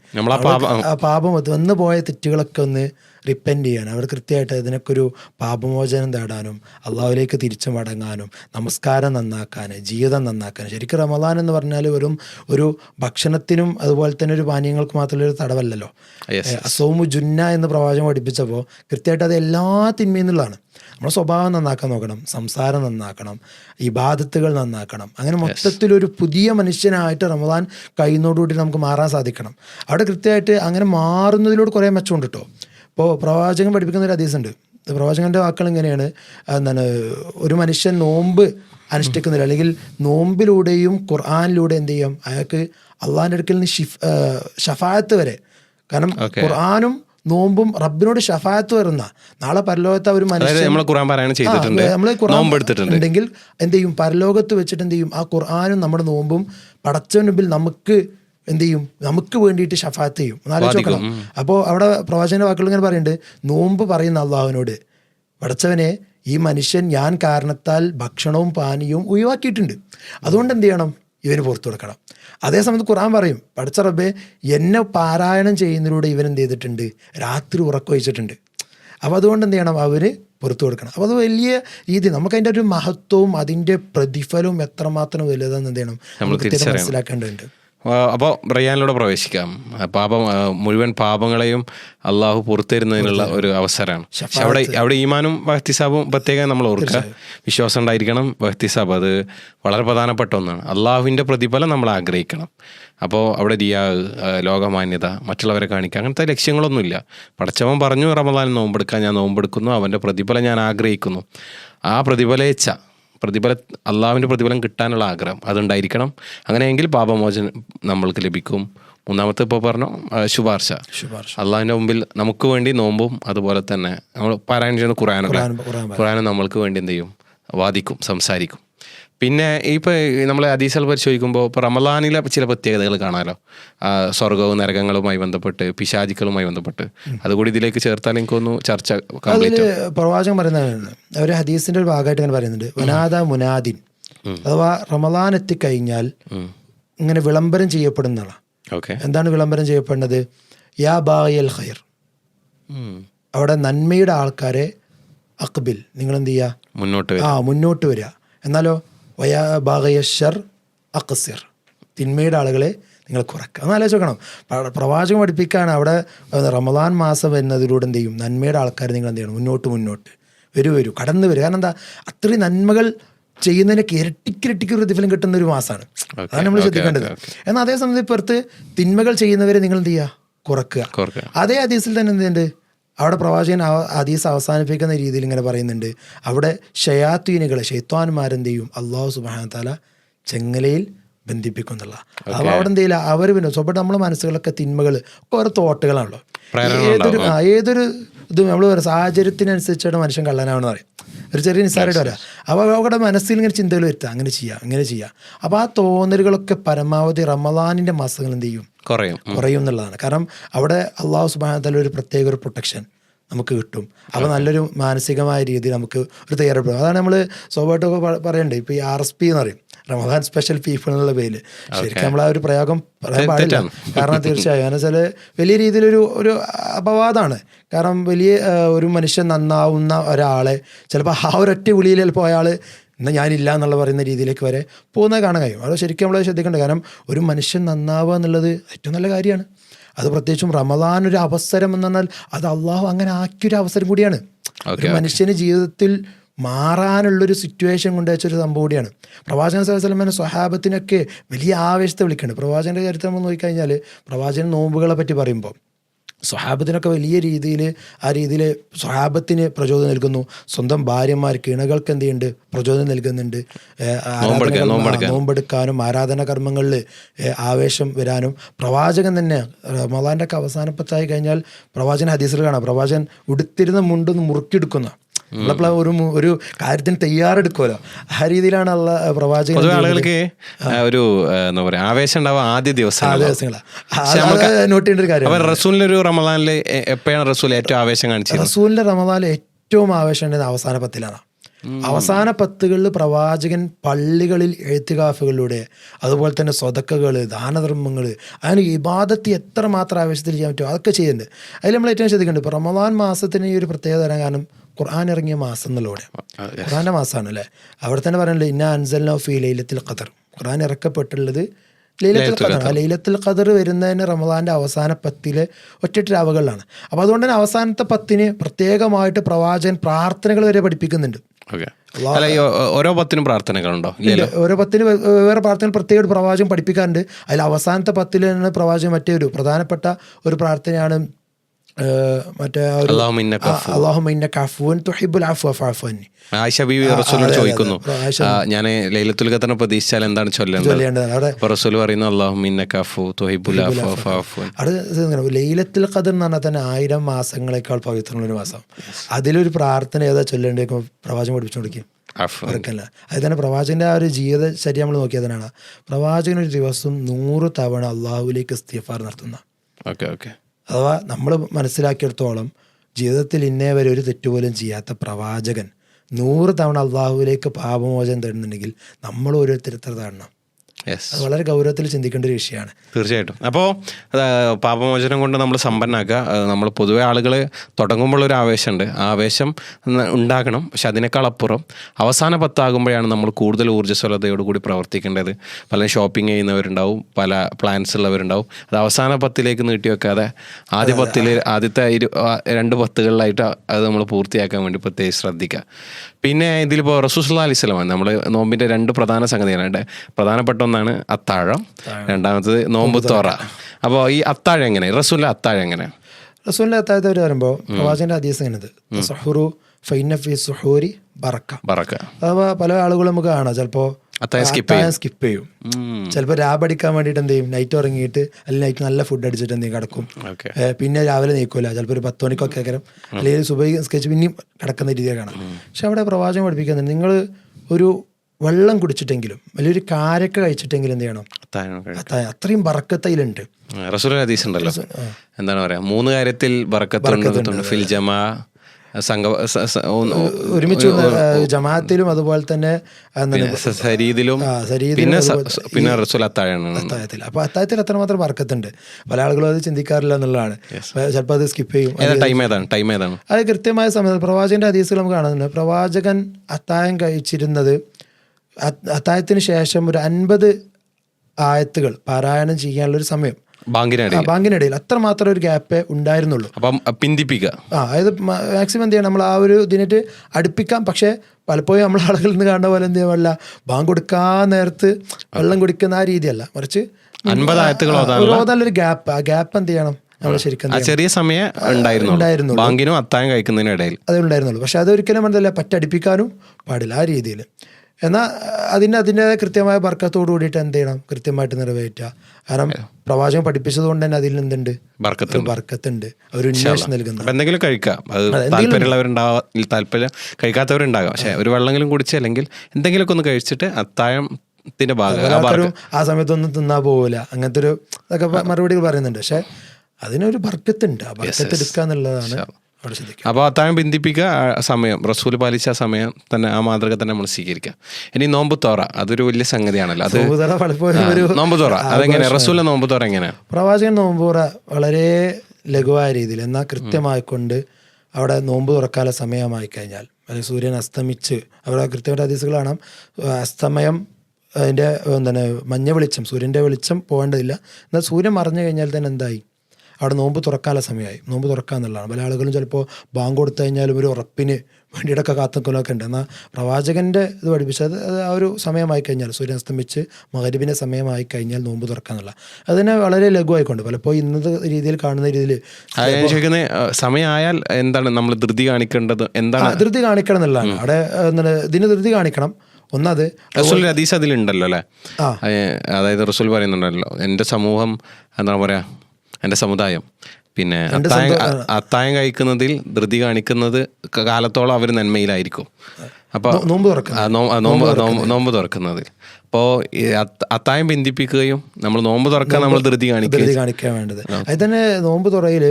പാപം വന്നു പോയ തെറ്റുകളൊക്കെ ഒന്ന് റിപ്പൻഡ് ചെയ്യാൻ അവർ കൃത്യമായിട്ട് അതിനൊക്കെ ഒരു പാപമോചനം തേടാനും അള്ളാഹുലേക്ക് തിരിച്ചു മടങ്ങാനും നമസ്കാരം നന്നാക്കാൻ ജീവിതം നന്നാക്കാൻ. ശരിക്കും റമദാൻ എന്ന് പറഞ്ഞാൽ വെറും ഒരു ഭക്ഷണത്തിനും അതുപോലെ തന്നെ ഒരു പാനീയങ്ങൾക്ക് മാത്രമുള്ള ഒരു തടവല്ലല്ലോ. അസൗമു ജുന്ന എന്ന് പ്രവാചകം പഠിപ്പിച്ചപ്പോൾ കൃത്യമായിട്ട് അത് എല്ലാ തിന്മയിൽ നിന്നുള്ളതാണ്. നമ്മുടെ സ്വഭാവം നന്നാക്കാൻ നോക്കണം സംസാരം നന്നാക്കണം ഇബാദത്തുകൾ നന്നാക്കണം. അങ്ങനെ മൊത്തത്തിലൊരു പുതിയ മനുഷ്യനായിട്ട് റമദാൻ കഴിയുന്നതോടുകൂടി നമുക്ക് മാറാൻ സാധിക്കണം. അവിടെ കൃത്യമായിട്ട് അങ്ങനെ മാറുന്നതിലൂടെ കുറേ മെച്ചമുണ്ട് കേട്ടോ ഇപ്പോൾ പ്രവാചകൻ പഠിപ്പിക്കുന്ന ഒരു ഹദീസുണ്ട്. പ്രവാചകന്റെ വാക്കുകൾ ഇങ്ങനെയാണ്. എന്താണ് ഒരു മനുഷ്യൻ നോമ്പ് അനുഷ്ഠിക്കുന്നില്ല. അല്ലെങ്കിൽ നോമ്പിലൂടെയും ഖുർആാനിലൂടെ എന്ത് ചെയ്യാം? അയാൾക്ക് അള്ളാഹിന്റെ അടുക്കൽ നിന്ന് ഷിഫ് ഷഫായത്ത് വരെ. കാരണം ഖുർആാനും നോമ്പും റബ്ബിനോട് ഷഫായത്ത് വരുന്ന. നാളെ പരലോകത്ത് ഒരു മനുഷ്യൻ നമ്മൾ ഖുർആൻ ഉണ്ടെങ്കിൽ എന്ത് ചെയ്യും? പരലോകത്ത് വെച്ചിട്ട് എന്ത് ചെയ്യും? ആ ഖുർആാനും നമ്മുടെ നോമ്പും പടച്ചവന് മുമ്പിൽ നമുക്ക് എന്ത് ചെയ്യും? നമുക്ക് വേണ്ടിയിട്ട് ഷഫാത്ത് ചെയ്യും. ഒന്ന് ആലോചിച്ച് നോക്കണം. അപ്പോൾ അവിടെ പ്രവാചകന്റെ വാക്കുകൾ ഇങ്ങനെ പറയുന്നുണ്ട്. നോമ്പ് പറയുന്ന അള്ളാഹുവിനോട് പടച്ചവനെ ഈ മനുഷ്യൻ ഞാൻ കാരണത്താൽ ഭക്ഷണവും പാനീയവും ഒഴിവാക്കിയിട്ടുണ്ട്. അതുകൊണ്ട് എന്ത് ചെയ്യണം? ഇവന് പുറത്തു കൊടുക്കണം. അതേസമയത്ത് ഖുറാൻ പറയും പഠിച്ച റബ്ബെ എന്നെ പാരായണം ചെയ്യുന്നതിലൂടെ ഇവൻ എന്ത് ചെയ്തിട്ടുണ്ട്? രാത്രി ഉറക്കൊഴിച്ചിട്ടുണ്ട് അപ്പോൾ അതുകൊണ്ട് എന്ത് ചെയ്യണം? അവർ പുറത്തു കൊടുക്കണം. അപ്പോൾ അത് വലിയ രീതി. നമുക്ക് അതിന്റെ ഒരു മഹത്വവും അതിന്റെ പ്രതിഫലവും എത്രമാത്രം വലുതാണെന്ന് എന്ത് ചെയ്യണം? നമ്മൾ മനസ്സിലാക്കേണ്ടതുണ്ട്. അപ്പോൾ റയ്യാനിലൂടെ പ്രവേശിക്കാം. പാപം മുഴുവൻ പാപങ്ങളെയും അള്ളാഹു പുറത്തരുന്നതിനുള്ള ഒരു അവസരമാണ്. പക്ഷെ അവിടെ അവിടെ ഈമാനും ഭക്തിസാബും പ്രത്യേകം നമ്മൾ ഓർക്കുക. വിശ്വാസം ഉണ്ടായിരിക്കണം ഭക്തിസാബ് അത് വളരെ പ്രധാനപ്പെട്ട ഒന്നാണ്. അള്ളാഹുവിന്റെ പ്രതിഫലം നമ്മൾ ആഗ്രഹിക്കണം. അപ്പോൾ അവിടെ ദിയാ ലോകമാന്യത മറ്റുള്ളവരെ കാണിക്കുക അങ്ങനത്തെ ലക്ഷ്യങ്ങളൊന്നുമില്ല. പടച്ചവൻ പറഞ്ഞു റമദാൻ നോമ്പെടുക്കാൻ ഞാൻ നോമ്പെടുക്കുന്നു അവന്റെ പ്രതിഫലം ഞാൻ ആഗ്രഹിക്കുന്നു. ആ പ്രതിഫലേച്ഛ പ്രതിഫല അള്ളാഹുവിന്റെ പ്രതിഫലം കിട്ടാനുള്ള ആഗ്രഹം അതുണ്ടായിരിക്കണം. അങ്ങനെയെങ്കിൽ പാപമോചനം നമ്മൾക്ക് ലഭിക്കും. മൂന്നാമത്തെ ഇപ്പോൾ പറഞ്ഞു ശുപാർശ. ശുപാർശ. അള്ളാഹിന്റെ മുമ്പിൽ നമുക്ക് വേണ്ടി നോമ്പും അതുപോലെ തന്നെ നമ്മൾ പാരായണം ചെയ്യുന്ന ഖുറാനും ഖുറാനും നമ്മൾക്ക് വേണ്ടി എന്ത് ചെയ്യും? വാദിക്കും സംസാരിക്കും. പിന്നെ ഇപ്പോൾ നമ്മൾ ഹദീസൽ പരിശോധിക്കുമ്പോൾ ഇപ്പോൾ റമലാനിലെ ചില പ്രത്യേകതകൾ കാണാമല്ലോ സ്വർഗവും നരകങ്ങളുമായി ബന്ധപ്പെട്ട് പിശാചിക്കളുമായി ബന്ധപ്പെട്ട്. അതുകൂടി ഇതിലേക്ക് ചേർത്താൽ എനിക്കൊന്നു ചർച്ച കംപ്ലീറ്റ് അതിൽ പ്രവാചകൻ പറയുന്നതാണ് ഒരു ഹദീസിന്റെ ഒരു ഭാഗമായിട്ട് ഇങ്ങനെ പറയുന്നുണ്ട്. വനാദ മുനാദിൻ. അഥവാ റമലാൻ എത്തിക്കഴിഞ്ഞാൽ ഇങ്ങനെ വിളംബരം ചെയ്യപ്പെടുന്നതാണ്. ഓക്കെ. എന്താണ് വിളംബരം ചെയ്യപ്പെടുന്നത്? യാ ബായൽ ഖൈർ. അവിടെ നന്മയുടെ ആൾക്കാരെ അക്ബിൽ. നിങ്ങൾ എന്ത് ചെയ്യുക? മുന്നോട്ട് ആ മുന്നോട്ട് വരിക. എന്നാലോ വയാ ബാഗയഷർ അക്സിർ തിന്മയുടെ ആളുകളെ നിങ്ങൾ കുറയ്ക്കുക ഒന്ന് ആലോചിച്ച് നോക്കണം. പ്രവാചകം പഠിപ്പിക്കാൻ അവിടെ റമദാൻ മാസം വരുന്നതിലൂടെ എന്ത് ചെയ്യും? നന്മയുടെ ആൾക്കാർ നിങ്ങൾ എന്ത് ചെയ്യണം? മുന്നോട്ട് മുന്നോട്ട്. വരൂ വരൂ. കടന്നു വരും. കാരണം എന്താ? അത്രയും നന്മകൾ ചെയ്യുന്നതിനൊക്കെ ഇരട്ടിക്കിരട്ടിക്ക് പ്രതിഫലം കിട്ടുന്ന ഒരു മാസമാണ് അതാണ് നമ്മൾ ശ്രദ്ധിക്കേണ്ടത്. എന്നാൽ അതേ സമയത്ത് ഇപ്പുറത്ത് തിന്മകൾ ചെയ്യുന്നവരെ നിങ്ങൾ എന്ത് ചെയ്യുക? കുറക്കുക. അതേ ഹദീസിൽ തന്നെ എന്തുണ്ട് അവിടെ പ്രവാചകൻ അതീസ് ഹദീസ് അവസാനിപ്പിക്കുന്ന രീതിയിൽ ഇങ്ങനെ പറയുന്നുണ്ട്. അവിടെ ഷയാത്തീനുകളെ ഷെയ്ത്വാൻമാരെന്തെയും ചെയ്യും അള്ളാഹു സുബാന താല ചെങ്ങലയിൽ ബന്ധിപ്പിക്കും എന്നുള്ള അപ്പോൾ അവിടെ എന്ത് ചെയ്യില്ല അവർ പിന്നെ സ്വന്തം നമ്മുടെ മനസ്സുകളൊക്കെ തിന്മകൾ ഒക്കെ ഓരോ തോട്ടുകളാണല്ലോ. ഏതൊരു ഏതൊരു ഇതും നമ്മൾ സാഹചര്യത്തിനനുസരിച്ചാണ് മനുഷ്യൻ കള്ളനാവെന്ന് പറയും. ഒരു ചെറിയ നിസ്സാരമായിട്ട് വരാം അപ്പോൾ അവരുടെ മനസ്സിൽ ഇങ്ങനെ ചിന്തകൾ വരുത്തുക. അങ്ങനെ ചെയ്യാം അങ്ങനെ ചെയ്യാം. അപ്പോൾ ആ തോന്നലുകളൊക്കെ പരമാവധി റമദാനിന്റെ മാസങ്ങൾ എന്ത് ചെയ്യും? കുറയും. കുറയും എന്നുള്ളതാണ്. കാരണം അവിടെ അള്ളാഹു സുബാനത്തല ഒരു പ്രത്യേക ഒരു പ്രൊട്ടക്ഷൻ നമുക്ക് കിട്ടും. അപ്പോൾ നല്ലൊരു മാനസികമായ രീതിയിൽ നമുക്ക് ഒരു തയ്യാറെടുപ്പ്. അതാണ് നമ്മൾ സ്വാഭാവികമായിട്ടൊക്കെ പറയണ്ടേ. ഇപ്പോൾ ഈ ആർ എസ് പി എന്ന് പറയും. റമദാൻ സ്പെഷ്യൽ പീപ്പിൾ എന്നുള്ള പേര് ശരിക്കും നമ്മൾ ആ ഒരു പ്രയോഗം പറയാൻ പാടില്ല. കാരണം തീർച്ചയായും. കാരണം വെച്ചാൽ വലിയ രീതിയിലൊരു ഒരു അപവാദമാണ് കാരണം വലിയ ഒരു മനുഷ്യൻ നന്നാവുന്ന ഒരാളെ ചിലപ്പോൾ ആ ഒരൊറ്റ വിളിയിൽ ചിലപ്പോൾ അയാൾ എന്നാൽ ഞാനില്ല എന്നുള്ള പറയുന്ന രീതിയിലേക്ക് വരെ പോകുന്നത് കാണാൻ കഴിയും. അത് ശരിക്കും നമ്മൾ ശ്രദ്ധിക്കേണ്ട കാരണം ഒരു മനുഷ്യൻ നന്നാവുക എന്നുള്ളത് ഏറ്റവും നല്ല കാര്യമാണ്. അത് പ്രത്യേകിച്ചും റമദാൻ ഒരു അവസരം എന്ന് പറഞ്ഞാൽ അത് അള്ളാഹു അങ്ങനെ ആക്കിയൊരു അവസരം കൂടിയാണ്. ഒരു മനുഷ്യന് ജീവിതത്തിൽ മാറാനുള്ളൊരു സിറ്റുവേഷൻ കൊണ്ട് വെച്ചൊരു സംഭവം കൂടിയാണ്. പ്രവാചകൻ സലമേനെ സ്വഹാബത്തിനൊക്കെ വലിയ ആവേശത്തെ വിളിക്കുന്നുണ്ട്. പ്രവാചകന്റെ ചരിത്രം നമ്മൾ നോക്കിക്കഴിഞ്ഞാൽ പ്രവാചകൻ നോമ്പുകളെ പറ്റി പറയുമ്പോൾ സ്വഹാബത്തിനൊക്കെ വലിയ രീതിയിൽ ആ രീതിയിൽ സ്വഹാബത്തിന് പ്രചോദനം നൽകുന്നു. സ്വന്തം ഭാര്യമാർക്ക് ഇണകൾക്ക് എന്ത് ചെയ്യുന്നുണ്ട്? പ്രചോദനം നൽകുന്നുണ്ട്. നോമ്പെടുക്കാനും ആരാധന കർമ്മങ്ങളിൽ ആവേശം വരാനും. പ്രവാചകൻ തന്നെ റമദാന്റെ ഒക്കെ അവസാനപ്പത്തായി കഴിഞ്ഞാൽ പ്രവാചകൻ ഹദീസിൽ കാണാം. പ്രവാചകൻ ഉടുത്തിരുന്ന മുണ്ടൊന്ന് മുറുക്കിയെടുക്കുന്ന. നമ്മളപ്പോൾ ഒരു ഒരു കാര്യത്തിന് തയ്യാറെടുക്കുമല്ലോ ആ രീതിയിലാണ് അള്ള പ്രവാചകൻ ആളുകൾക്ക് ഒരു എന്താ പറയാ ആവേശം ഉണ്ടാവുക ആദ്യ ദിവസം നോട്ട് ചെയ്യേണ്ട ഒരു കാര്യം റസൂലിന്റെ ഒരു റമദാനിൽ എ- എപ്പോഴാണ് റസൂൽ ഏറ്റവും ആവേശം കാണിച്ചത്? റസൂലിന്റെ റമദാൻ ഏറ്റവും ആവേശം ഉണ്ടെന്ന് അവസാന പത്തിലാണ്. അവസാന പത്തുകളിൽ പ്രവാചകൻ പള്ളികളിൽ എഴുത്തുകാഫുകളിലൂടെ അതുപോലെ തന്നെ സ്വതക്കകൾ ദാനധർമ്മങ്ങൾ അതിന് എത്ര മാത്രം ആവേശത്തിൽ ചെയ്യാൻ പറ്റുമോ അതൊക്കെ ചെയ്യുന്നുണ്ട്. അതിൽ നമ്മൾ ഏറ്റവും ശ്രദ്ധിക്കുന്നുണ്ട് ഇപ്പോൾ റമദാൻ മാസത്തിന് ഈ ഒരു പ്രത്യേകത തരാൻ കാരണം ഖുർആൻ ഇറങ്ങിയ മാസം എന്നുള്ളവിടെ ഖുർആന്റെ മാസമാണ് അല്ലേ അവിടെ തന്നെ പറയുന്നത് ഇന്ന അൻസൽ ഫി ലൈലത്തിൽ ഖദർ. ഖുർആൻ ഇറക്കപ്പെട്ടുള്ളത് ലൈലത്തുൽ ഖദർ. ആ ലൈലത്തുൽ ഖദർ വരുന്നതിന് റമദാന്റെ അവസാന പത്തിലെ ഒറ്റ രാവുകളിലാണ് അപ്പോൾ അതുകൊണ്ട് തന്നെ അവസാനത്തെ പത്തിന് പ്രത്യേകമായിട്ട് പ്രവാചകൻ പ്രാർത്ഥനകൾ വരെ പഠിപ്പിക്കുന്നുണ്ട്. ഓരോ പത്തിനും പ്രാർത്ഥനകളുണ്ടോ? ഓരോ പത്തിന് വേറെ പ്രാർത്ഥന പ്രത്യേക പ്രവാചകം പഠിപ്പിക്കാറുണ്ട്. അതിൽ അവസാനത്തെ പത്തിൽ തന്നെ പ്രവാചകൻ മറ്റേ ഒരു പ്രധാനപ്പെട്ട ഒരു പ്രാർത്ഥനയാണ് മറ്റേ ആ ഒരു അള്ളാഹു മിന്നക അള്ളാഹു തുഹിബുൽ അഫു ഫഅഫു ആയിഷ ബീവി റസൂലോട് ചോദിക്കുന്നു. ഞാൻ ലൈലത്തുൽ ഖദറിനെ പ്രതീക്ഷിച്ചാൽ എന്താണ് ചൊല്ലേണ്ടത്? റസൂൽ പറയുന്നു അള്ളാഹു മിന്നക അഫു തുഹിബുൽ അഫു ഫഅഫു അത് ലൈലത്തുൽ ഖദർ എന്ന് പറഞ്ഞാൽ തന്നെ ആയിരം മാസങ്ങളെക്കാൾ പവിത്രമുള്ള ഒരു മാസം. അതിലൊരു പ്രാർത്ഥന ഏതാ ചൊല്ലേണ്ടത്? പ്രവാചകം പഠിപ്പിച്ചു കൊടുക്കും അവർക്കല്ല. അത് തന്നെ പ്രവാചകന്റെ ആ ഒരു ജീവിതചര്യ നമ്മൾ നോക്കിയതിനാണ് പ്രവാചകൻ ഒരു ദിവസം നൂറ് തവണ അള്ളാഹുലേക്ക് ഇസ്തിഫാർ നടത്തുന്ന. Okay okay. അഥവാ നമ്മൾ മനസ്സിലാക്കിയെടുത്തോളം ജീവിതത്തിൽ ഇന്നേ വരെ ഒരു തെറ്റുപോലും ചെയ്യാത്ത പ്രവാചകൻ നൂറ് തവണ അള്ളാഹുവിലേക്ക് പാപമോചനം തരുന്നുണ്ടെങ്കിൽ നമ്മൾ ഓരോരുത്തർ തരണം അത് വളരെ ഗൗരവത്തിൽ ചിന്തിക്കേണ്ട ഒരു വിഷയമാണ്. തീർച്ചയായിട്ടും. അപ്പോൾ പാപമോചനം കൊണ്ട് നമ്മൾ സമ്പന്നാക്കുക. നമ്മൾ പൊതുവെ ആളുകൾ തുടങ്ങുമ്പോൾ ഒരു ആവേശമുണ്ട് ആ ആവേശം ഉണ്ടാക്കണം പക്ഷെ അതിനേക്കാൾ അപ്പുറം അവസാന പത്താകുമ്പോഴാണ് നമ്മൾ കൂടുതൽ ഊർജസ്വലതയോടുകൂടി പ്രവർത്തിക്കേണ്ടത്. പല ഷോപ്പിംഗ് ചെയ്യുന്നവരുണ്ടാവും. പല പ്ലാൻസ് ഉള്ളവരുണ്ടാവും. അത് അവസാന പത്തിലേക്ക് നീട്ടി വെക്കാതെ ആദ്യ പത്തിൽ ആദ്യത്തെ ഇരു രണ്ട് പത്തുകളിലായിട്ട് അത് നമ്മൾ പൂർത്തിയാക്കാൻ വേണ്ടി പ്രത്യേകിച്ച് ശ്രദ്ധിക്കുക. പിന്നെ ഇതിലിപ്പോൾ റസൂസ്ലാ അലൈഹി സ്വലമാണ് നമ്മൾ നോമ്പിന്റെ രണ്ട് പ്രധാന സംഗതിയാണ് രണ്ട് പ്രധാനപ്പെട്ട ഒന്നാണ് അത്താഴം. രണ്ടാമത്തത് നോമ്പ് തോറ. അപ്പോൾ ഈ അത്താഴം എങ്ങനെ? റസൂലിന്റെ അത്താഴം എങ്ങനെ? റസൂലിന്റെ അത്താഴത്തെ അവർ വരുമ്പോൾ പ്രവാചകന്റെ ഹദീസ് ഇങ്ങനത് സുഹുറു ഫൈനഫി സുഹൂരി ബറക്ക. ബറക്ക. അഥവാ പല ആളുകളും നമുക്ക് കാണാം. ചിലപ്പോൾ skip സ്കിപ്പ് ചെയ്യും. ചിലപ്പോൾ രാബടിക്കാൻ വേണ്ടിയിട്ട് എന്ത് ചെയ്യും? നൈറ്റ് ഉറങ്ങിയിട്ട് അല്ലെങ്കിൽ നൈറ്റ് നല്ല ഫുഡ് അടിച്ചിട്ട് എന്തെങ്കിലും കിടക്കും. പിന്നെ രാവിലെ നീക്കൂല. ചിലപ്പോൾ ഒരു പത്ത് മണിക്കൊക്കെ കയറും അല്ലെങ്കിൽ സുബൈ സ്കെച്ച് പിന്നെയും കിടക്കുന്ന രീതിയിൽ കാണാം. പക്ഷെ അവിടെ പ്രവാചകം പഠിപ്പിക്കുന്നത് നിങ്ങൾ ഒരു വെള്ളം കുടിച്ചിട്ടെങ്കിലും വലിയൊരു കാരക്ക കഴിച്ചിട്ടെങ്കിലും എന്ത് ചെയ്യണം? അത്രയും ബറക്കത്തയിലുണ്ട് ഹദീസ് ഉണ്ടല്ലോ. എന്താണ് പറയാ? മൂന്ന് കാര്യത്തിൽ ബറക്കത്തുണ്ട് ഫിൽ ജമാ സംഘ ഒരുമിച്ച് ജമാഅത്തിലും അതുപോലെ തന്നെ എന്താണ് സ- ശരീതിലും ആ, ശരീരത്തിലും പിന്നെ പിന്നെ റസൂൽ അത്താഴമാണ് അത്താഴത്തിൽ. അപ്പോൾ അത്താഴത്തിൽ അത്രമാത്രം വർക്കത്തുണ്ട്. പല ആളുകളും അത് ചിന്തിക്കാറില്ല എന്നുള്ളതാണ്. ചിലപ്പോൾ അത് സ്കിപ്പ് ചെയ്യും. ടൈം ഏതാണ്? ടൈം ഏതാണ്? അത് കൃത്യമായ സമയത്ത് പ്രവാചകന്റെ അതീസുകൾ നമുക്ക് കാണുന്നുണ്ട്. പ്രവാചകൻ അത്തായം കഴിച്ചിരുന്നത് അത്തായത്തിന് ശേഷം ഒരു അൻപത് ആയത്തുകൾ പാരായണം ചെയ്യാനുള്ള ഒരു സമയം. ബാങ്കിനടി അത്ര ബാങ്കിനിടയിൽ. അത്രമാത്രം ഒരു ഗ്യാപ്പ് ഉണ്ടായിരുന്നുള്ളൂ. അപ്പം പിന്തിപ്പിക്കുക. ആ അതായത് മാക്സിമം എന്ത് ചെയ്യണം? നമ്മൾ ആ ഒരു ഇതിനായിട്ട് അടുപ്പിക്കാം. പക്ഷേ പലപ്പോഴും നമ്മൾ ആളുകളിൽ നിന്ന് കാണുന്ന പോലെ എന്ത് ചെയ്യാൻ ബാങ്ക് കൊടുക്കാൻ നേരത്ത് വെള്ളം കുടിക്കുന്ന ആ രീതിയല്ല. മറിച്ച് ഒരു ഗ്യാപ്പ് ആ ഗ്യാപ്പ് എന്ത് ചെയ്യണം? നമ്മൾ ശരിക്കും ചെറിയ സമയം ഉണ്ടായിരുന്നു. ബാങ്കിനും അത്താഴം കഴിക്കുന്നതിനിടയിൽ. അതേ ഉണ്ടായിരുന്നുള്ളൂ. പക്ഷെ അതൊരിക്കലും എന്തല്ല പറ്റടിപ്പിക്കാനും പാടില്ല ആ രീതിയിൽ. എന്നാൽ അതിന് അതിന്റെതായ കൃത്യമായ ബർക്കത്തോട് കൂടിയിട്ട് എന്ത് ചെയ്യണം? കൃത്യമായിട്ട് നിറവേറ്റുക. കാരണം പ്രവാചകൻ പഠിപ്പിച്ചത് കൊണ്ട് തന്നെ അതിൽ എന്തുണ്ട് ബർക്കത്തുണ്ട്. ഒരു ഉന്മേഷം നൽകുന്നു എന്തെങ്കിലും കഴിക്കാം അത് താല്പര്യമുള്ളവരുണ്ടാവാം താല്പര്യം കഴിക്കാത്തവരുണ്ടാകാം. പക്ഷെ ഒരു വെള്ളമെങ്കിലും കുടിച്ച് അല്ലെങ്കിൽ എന്തെങ്കിലുമൊക്കെ ഒന്ന് കഴിച്ചിട്ട് അത്താഴം ഭാഗം ആ സമയത്തൊന്നും തിന്നാ പോവില്ല അങ്ങനത്തെ ഒരു ഇതൊക്കെ മറുപടികൾ പറയുന്നുണ്ട്. പക്ഷെ അതിനൊരു ബർക്കത്തുണ്ട്. ആ ബർക്കത്ത് എടുക്കുക എന്നുള്ളതാണ് അവിടെ ശ്രദ്ധിക്കുക അപ്പോൾ അത്താഴം ബന്ധിപ്പിക്കുക സമയം റസൂൽ പാലിച്ച ആ സമയം തന്നെ ആ മാതൃക തന്നെ നമ്മൾ സ്വീകരിക്കുക. ഇനി നോമ്പ് തോറ അതൊരു വലിയ സംഗതിയാണല്ലോ. അത് നോമ്പ് തോറ അതെങ്ങനെ റസൂലിന്റെ നോമ്പ് തോറ എങ്ങനെയാണ് പ്രവാചകൻ നോമ്പുറ വളരെ ലഘുവായ രീതിയിൽ എന്നാൽ കൃത്യമായിക്കൊണ്ട് അവിടെ നോമ്പ് തുറക്കാല സമയമായി കഴിഞ്ഞാൽ അല്ലെങ്കിൽ സൂര്യൻ അസ്തമിച്ച് അവിടെ കൃത്യമായിട്ട് ഹദീസുകൾ കാണാം. അസ്തമയം അതിന്റെ എന്താണ് മഞ്ഞ വെളിച്ചം സൂര്യന്റെ വെളിച്ചം പോകേണ്ടതില്ല. എന്നാൽ സൂര്യൻ മറഞ്ഞു കഴിഞ്ഞാൽ തന്നെ എന്തായി? അവിടെ നോമ്പ് തുറക്കാനുള്ള സമയമായി. നോമ്പ് തുറക്കുക എന്നുള്ളതാണ്. പല ആളുകളും ചിലപ്പോൾ ബാങ്ക് കൊടുത്തു കഴിഞ്ഞാലും ഒരു ഉറപ്പിന് വേണ്ടിയിട്ടൊക്കെ കാത്തുനിൽക്കലൊക്കെ ഉണ്ട്. എന്നാൽ പ്രവാചകന്റെ ഇത് പഠിപ്പിച്ചത് അത് ആ ഒരു സമയമായി കഴിഞ്ഞാൽ സൂര്യൻ അസ്തമിച്ച് മകരിബിന്റെ സമയമായി കഴിഞ്ഞാൽ നോമ്പ് തുറക്കുക എന്നുള്ള. അതിനെ വളരെ ലഘുവായിക്കൊണ്ട്. പലപ്പോൾ ഇന്നത്തെ രീതിയിൽ കാണുന്ന രീതിയിൽ സമയമായാൽ എന്താണ് നമ്മൾ ധൃതി കാണിക്കേണ്ടത്? എന്താണ് ധൃതി കാണിക്കണം എന്നുള്ളതാണ്. അവിടെ എന്താണ് ഇതിന് ധൃതി കാണിക്കണം. ഒന്നത് റസൂൽ ഹദീസ് അതിലുണ്ടല്ലോ അല്ലേ? അതായത് റസൂൽ പറയുന്നുണ്ടല്ലോ എന്റെ സമൂഹം എന്താ പറയാ എന്റെ സമുദായം. പിന്നെ അത്തായം അത്തായം കഴിക്കുന്നതിൽ ധൃതി കാണിക്കുന്നത് കാലത്തോളം അവർ നന്മയിലായിരിക്കും. അപ്പോൾ നോമ്പ് ആ, നോമ്പ് തുറക്കുന്നതിൽ. അപ്പോൾ അത്തായം ബന്ധിപ്പിക്കുകയും നമ്മൾ നോമ്പ് തുറക്കാൻ നമ്മൾ ധൃതി കാണിക്കുക കാണിക്കാൻ വേണ്ടത്. അത് തന്നെ നോമ്പ് തുറയിൽ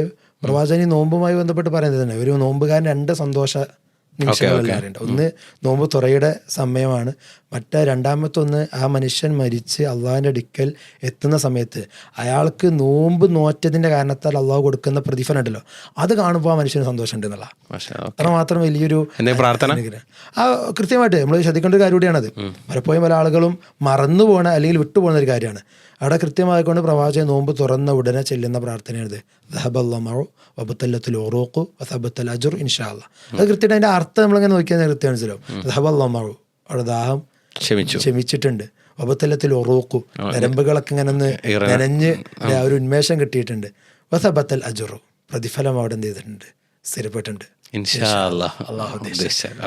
പ്രവാചനി നോമ്പുമായി ബന്ധപ്പെട്ട് പറയുന്നത് തന്നെ. ഒരു നോമ്പുകാരൻ രണ്ട് സന്തോഷ നിമിഷങ്ങളെല്ലാം ഒന്ന് നോമ്പ് തുറയുടെ സമയമാണ്. മറ്റേ രണ്ടാമത്തെ ഒന്ന് ആ മനുഷ്യൻ മരിച്ച് അള്ളാഹിന്റെ അടുക്കൽ എത്തുന്ന സമയത്ത് അയാൾക്ക് നോമ്പ് നോറ്റതിന്റെ കാരണത്താൽ അള്ളാഹു കൊടുക്കുന്ന പ്രതിഫലം ഉണ്ടല്ലോ. അത് കാണുമ്പോൾ ആ മനുഷ്യന് സന്തോഷം ഉണ്ട് എന്നുള്ള അത്ര മാത്രം അത്രമാത്രം വലിയൊരു പ്രാർത്ഥന? ആ കൃത്യമായിട്ട് നമ്മൾ ശ്രദ്ധിക്കേണ്ട ഒരു കാര്യം കൂടിയാണത് പലപ്പോഴും പല ആളുകളും മറന്നു പോകണ അല്ലെങ്കിൽ വിട്ടുപോകുന്ന ഒരു കാര്യമാണ്. അവിടെ കൃത്യമായിക്കൊണ്ട് പ്രവാചകൻ നോമ്പ് തുറന്ന ഉടനെ ചെല്ലുന്ന പ്രാർത്ഥനയാണിത്. ദഹബല്ലമോ വബത്തല്ലത്തിൽ ഓറോക്കു വസബത്തൽ അജുർ ഇൻഷാല്ല അത് കൃത്യമായിട്ട് അതിന്റെ അർത്ഥം നമ്മളിങ്ങനെ നോക്കിയാൽ കൃത്യം മനസ്സിലാവും. ദഹബല്ലമോ അവിടെ ദാഹം ക്ഷമിച്ചു. ക്ഷമിച്ചിട്ടുണ്ട്. ഒബത്തലത്തിൽ ഒറോക്കു നരമ്പുകളൊക്കെ ഇങ്ങനെ ഒന്ന് നനഞ്ഞ് ആ ഒരു ഉന്മേഷം കിട്ടിയിട്ടുണ്ട്. വസബത്തൽ അജുറു. പ്രതിഫലം അവിടെ എന്ത് ചെയ്തിട്ടുണ്ട്? സ്ഥിരപ്പെട്ടിട്ടുണ്ട്.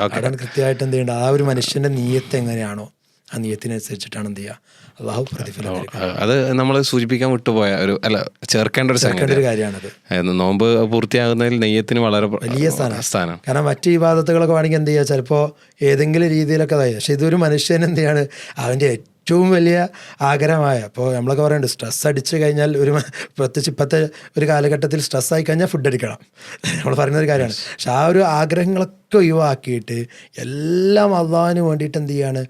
ഓക്കേ. അവിടെ കൃത്യമായിട്ട് എന്ത് ചെയ്യേണ്ട ആ ഒരു മനുഷ്യന്റെ നീയത്ത് എങ്ങനെയാണോ ആ നിയത്തിനനുസരിച്ചിട്ടാണ് എന്ത് ചെയ്യുക? അള്ളാഹു പ്രതിഫലം അത് നമ്മൾ സൂചിപ്പിക്കാൻ വിട്ടുപോയ ഒരു അല്ല ചേർക്കേണ്ട ഒരു ചേർക്കേണ്ട ഒരു കാര്യമാണത്. നോമ്പ് പൂർത്തിയാകുന്നതിൽ നെയ്യത്തിന് വളരെ വലിയ സ്ഥാനം. സ്ഥാനം. കാരണം മറ്റു വിവാദത്തുകളൊക്കെ വേണമെങ്കിൽ എന്ത് ചെയ്യുക? ചിലപ്പോൾ ഏതെങ്കിലും രീതിയിലൊക്കെ അതായത് പക്ഷെ ഇതൊരു മനുഷ്യൻ എന്ത് ചെയ്യാണ്? അവന്റെ ഏറ്റവും വലിയ ആഗ്രഹമായ അപ്പോൾ നമ്മളൊക്കെ പറയുന്നുണ്ട് സ്ട്രെസ് അടിച്ചു കഴിഞ്ഞാൽ ഒരു പ്രത്യേകിച്ച് ഇപ്പോഴത്തെ ഒരു കാലഘട്ടത്തിൽ സ്ട്രെസ് ആയി കഴിഞ്ഞാൽ ഫുഡ് അടിക്കണം. നമ്മൾ പറയുന്ന ഒരു കാര്യമാണ്. പക്ഷെ ആ ഒരു ആഗ്രഹങ്ങളൊക്കെ ഒഴിവാക്കിയിട്ട് എല്ലാം അള്ളാഹിന് വേണ്ടിയിട്ട് എന്ത് ചെയ്യാണ്?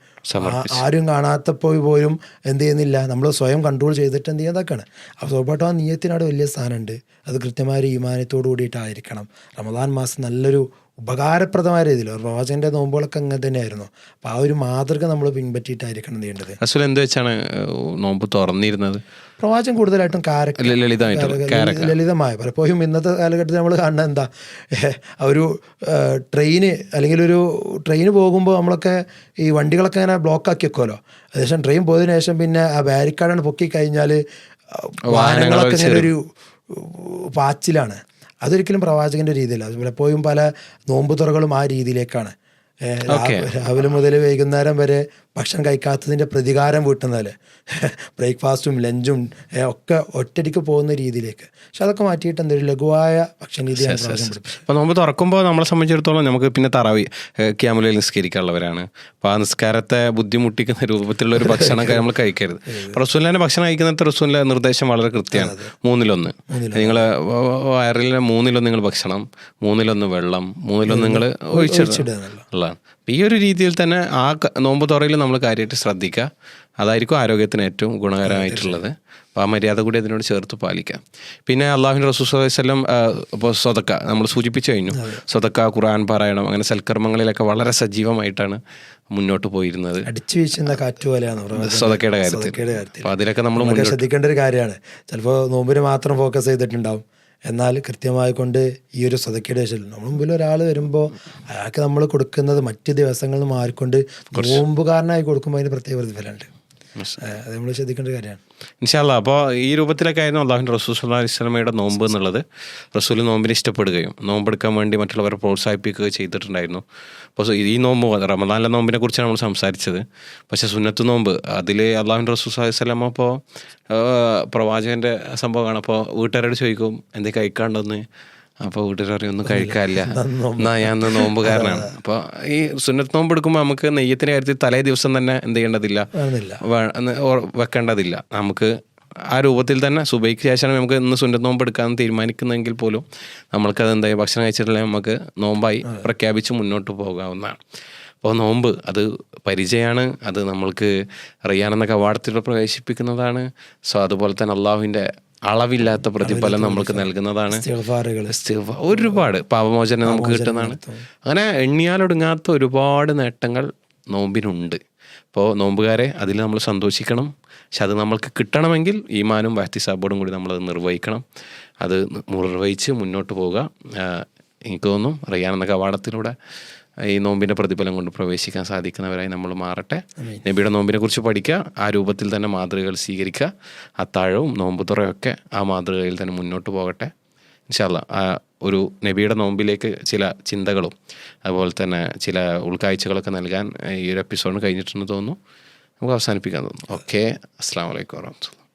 ആരും കാണാത്തപ്പോൾ പോലും എന്ത് ചെയ്യുന്നില്ല. നമ്മൾ സ്വയം കൺട്രോൾ ചെയ്തിട്ട് എന്ത് ചെയ്യുന്നതൊക്കെയാണ് അപ്പോൾ സ്വാഭാവികമായിട്ടും ആ നീയത്തിനോട് വലിയ സ്ഥാനമുണ്ട്. അത് കൃത്യമായ ഒരു ഈമാനത്തോടു കൂടിയിട്ടായിരിക്കണം. റമദാൻ മാസം നല്ലൊരു ഉപകാരപ്രദമായ രീതിയിൽ. റോജന്റെ നോമ്പുകളൊക്കെ അങ്ങനെ തന്നെയായിരുന്നു. അപ്പോൾ ആ ഒരു മാതൃക നമ്മൾ പിൻപറ്റിയിട്ടായിരിക്കണം ചെയ്യേണ്ടത്. അസുല എന്ത് വെച്ചാണ് നോമ്പ് തുറന്നിരുന്നത്? പ്രവാചകം കൂടുതലായിട്ടും കാര ല- ലളിതമായിട്ടുള്ള ലളിത- ലളിതമായ. പലപ്പോഴും ഇന്നത്തെ കാലഘട്ടത്തിൽ നമ്മൾ കാണുന്നത് എന്താ ആ ഒരു ട്രെയിന് അല്ലെങ്കിൽ ഒരു ട്രെയിന് പോകുമ്പോൾ നമ്മളൊക്കെ ഈ വണ്ടികളൊക്കെ ഇങ്ങനെ ബ്ലോക്ക് ആക്കി വെക്കുമല്ലോ അതേശം ട്രെയിൻ പോയതിനു ശേഷം പിന്നെ ആ ബാരിക്കാടാണ് പൊക്കി കഴിഞ്ഞാൽ വാഹനങ്ങളൊക്കെ ഇങ്ങനെ ഒരു പാച്ചിലാണ്. അതൊരിക്കലും പ്രവാചകന്റെ രീതിയിൽ അത് പലപ്പോഴും പല നോമ്പുതുറകളും ആ രീതിയിലേക്കാണ്. രാവിലെ മുതൽ വൈകുന്നേരം വരെ ഭക്ഷണം കഴിക്കാത്തതിന്റെ പ്രതികാരം വീട്ടുന്നതല്ലേ ബ്രേക്ക്ഫാസ്റ്റും ലഞ്ചും ഒക്കെ ഒറ്റയ്ക്ക് പോകുന്ന രീതിയിലേക്ക്. പക്ഷെ അതൊക്കെ മാറ്റിയിട്ട് എന്തൊരു ലഘുവായ ഭക്ഷണരീതിയാണ് രീതി അപ്പോൾ നോമ്പ് തുറക്കുമ്പോൾ നമ്മളെ സംബന്ധിച്ചിടത്തോളം നമുക്ക് പിന്നെ തറവി ക്യാമലയിൽ നിസ്കരിക്കാനുള്ളവരാണ്. അപ്പോൾ ആ നിസ്കാരത്തെ ബുദ്ധിമുട്ടിക്കുന്ന രൂപത്തിലുള്ള ഒരു ഭക്ഷണമൊക്കെ നമ്മൾ കഴിക്കരുത്. റസൂലിന്റെ ഭക്ഷണം കഴിക്കുന്നത് റസൂലിന്റെ നിർദ്ദേശം വളരെ കൃത്യമാണ്. മൂന്നിലൊന്ന്. നിങ്ങൾ വയറിലെ മൂന്നിലൊന്ന് നിങ്ങൾ ഭക്ഷണം മൂന്നിലൊന്ന് വെള്ളം മൂന്നിലൊന്ന് നിങ്ങൾ ഒഴിച്ചിടുക. ഉള്ളതാണ്. അപ്പോൾ ഈ ഒരു രീതിയിൽ തന്നെ ആ നോമ്പ് തുറയിൽ നമ്മൾ കാര്യമായിട്ട് ശ്രദ്ധിക്കുക. അതായിരിക്കും ആരോഗ്യത്തിന് ഏറ്റവും ഗുണകരമായിട്ടുള്ളത്. അപ്പോൾ ആ മര്യാദ കൂടി അതിനോട് ചേർത്ത് പാലിക്കാം പിന്നെ അള്ളാഹുവിന്റെ റസൂസ്വല്ലം ഇപ്പോൾ സ്വതക്ക നമ്മൾ സൂചിപ്പിച്ചു കഴിഞ്ഞു. സ്വതക്ക ഖുറാൻ പാരായണം അങ്ങനെ സൽക്കർമ്മങ്ങളിലൊക്കെ വളരെ സജീവമായിട്ടാണ് മുന്നോട്ട് പോയിരുന്നത്. അടിച്ചു വീശുന്ന കാറ്റ് പോലെയാണ് സ്വതക്കയുടെ കാര്യത്തിൽ. അപ്പോൾ അതിലൊക്കെ നമ്മൾ ശ്രദ്ധിക്കേണ്ട ഒരു കാര്യമാണ്. ചിലപ്പോൾ നോമ്പിന് മാത്രം ഫോക്കസ് ചെയ്തിട്ടുണ്ടാവും. എന്നാൽ കൃത്യമായി കൊണ്ട് ഈ ഒരു സ്വതക്കയുടെ വിഷയം നമ്മൾ മുമ്പിൽ ഒരാൾ വരുമ്പോൾ അയാൾക്ക് നമ്മൾ കൊടുക്കുന്നത് മറ്റ് ദിവസങ്ങളിൽ മാറിക്കൊണ്ട് നോമ്പുകാരനായി കൊടുക്കുമ്പോൾ അതിന് പ്രത്യേക പ്രതിഫലമുണ്ട്. അത് നമ്മൾ ശ്രദ്ധിക്കേണ്ട കാര്യമാണ്. ഇൻഷാല്ല അപ്പോൾ ഈ രൂപത്തിലൊക്കെ ആയിരുന്നു അള്ളാഹുവിന്റെ റസൂൽ സല്ലാ അലിസ്ലമയുടെ നോമ്പ് എന്നുള്ളത്. റസൂൽ നോമ്പിനെ ഇഷ്ടപ്പെടുകയും നോമ്പെടുക്കാൻ വേണ്ടി മറ്റുള്ളവരെ പ്രോത്സാഹിപ്പിക്കുകയും ചെയ്തിട്ടുണ്ടായിരുന്നു. അപ്പോൾ ഈ നോമ്പ് റമദാനിലെ നോമ്പിനെ കുറിച്ചാണ് നമ്മൾ സംസാരിച്ചത്. പക്ഷേ സുന്നത്ത് നോമ്പ് അതിൽ അള്ളാഹുൻ റസൂൽ അലൈഹി വസല്ലമ അപ്പോൾ പ്രവാചകന്റെ സംഭവമാണ്. അപ്പോൾ വീട്ടുകാരോട് ചോദിക്കും എന്തേ കഴിക്കാണ്ടെന്ന് അപ്പോൾ വീട്ടുകാർ പറയും ഒന്നും കഴിക്കാറില്ല. എന്നാ ഞാൻ നോമ്പ് നോമ്പുകാരനാണ് അപ്പോൾ ഈ സുന്നത്ത് നോമ്പ് എടുക്കുമ്പോൾ നമുക്ക് നെയ്യത്തിന്റെ കാര്യത്തിൽ തലേ ദിവസം തന്നെ എന്ത് ചെയ്യേണ്ടതില്ല? വെക്കേണ്ടതില്ല. നമുക്ക് ആ രൂപത്തിൽ തന്നെ സുബൈക്ക് ശേഷമാണ് നമുക്ക് ഇന്ന് സുന്നത്ത് നോമ്പ് എടുക്കാമെന്ന് തീരുമാനിക്കുന്നെങ്കിൽ പോലും നമ്മൾക്കത് എന്തായി? ഭക്ഷണം കഴിച്ചിട്ടില്ലെങ്കിൽ നമുക്ക് നോമ്പായി പ്രഖ്യാപിച്ച് മുന്നോട്ട് പോകാവുന്നതാണ്. അപ്പോൾ നോമ്പ് അത് പരിചയമാണ് അത് നമ്മൾക്ക് റിയാനെന്ന കവാടത്തിൽ പ്രവേശിപ്പിക്കുന്നതാണ് സോ അതുപോലെ തന്നെ അള്ളാഹുവിന്റെ അളവില്ലാത്ത പ്രതിഫലം നമ്മൾക്ക് നൽകുന്നതാണ്. ഒരുപാട് പാപമോചനം നമുക്ക് കിട്ടുന്നതാണ്. അങ്ങനെ എണ്ണിയാലൊടുങ്ങാത്ത ഒരുപാട് നേട്ടങ്ങൾ നോമ്പിനുണ്ട്. അപ്പോൾ നോമ്പുകാരെ അതിൽ നമ്മൾ സന്തോഷിക്കണം. പക്ഷെ അത് നമ്മൾക്ക് കിട്ടണമെങ്കിൽ ഈമാനും വാഹ്തിസാബോടും കൂടി നമ്മളത് നിർവഹിക്കണം. അത് നിർവഹിച്ച് മുന്നോട്ട് പോവുക. എനിക്ക് തോന്നുന്നു റിയാനെന്ന കവാടത്തിലൂടെ ഈ നോമ്പിന്റെ പ്രതിഫലം കൊണ്ട് പ്രവേശിക്കാൻ സാധിക്കുന്നവരായി നമ്മൾ മാറട്ടെ. നബിയുടെ നോമ്പിനെ കുറിച്ച് പഠിക്കുക ആ രൂപത്തിൽ തന്നെ മാതൃകകൾ സ്വീകരിക്കുക അത്താഴവും നോമ്പ് തുറയൊക്കെ ആ മാതൃകയിൽ തന്നെ മുന്നോട്ട് പോകട്ടെ. ഇൻഷാല്ല ആ ഒരു നബിയുടെ നോമ്പിലേക്ക് ചില ചിന്തകളും അതുപോലെ തന്നെ ചില ഉൾക്കാഴ്ചകളൊക്കെ നൽകാൻ ഈ ഒരു എപ്പിസോഡ് കഴിഞ്ഞിട്ടുണ്ടെന്ന് തോന്നുന്നു. നമുക്ക് അവസാനിപ്പിക്കാൻ തോന്നുന്നു. ഓക്കെ അസ്സാം വലൈക്കും വാഹമത്തുള്ള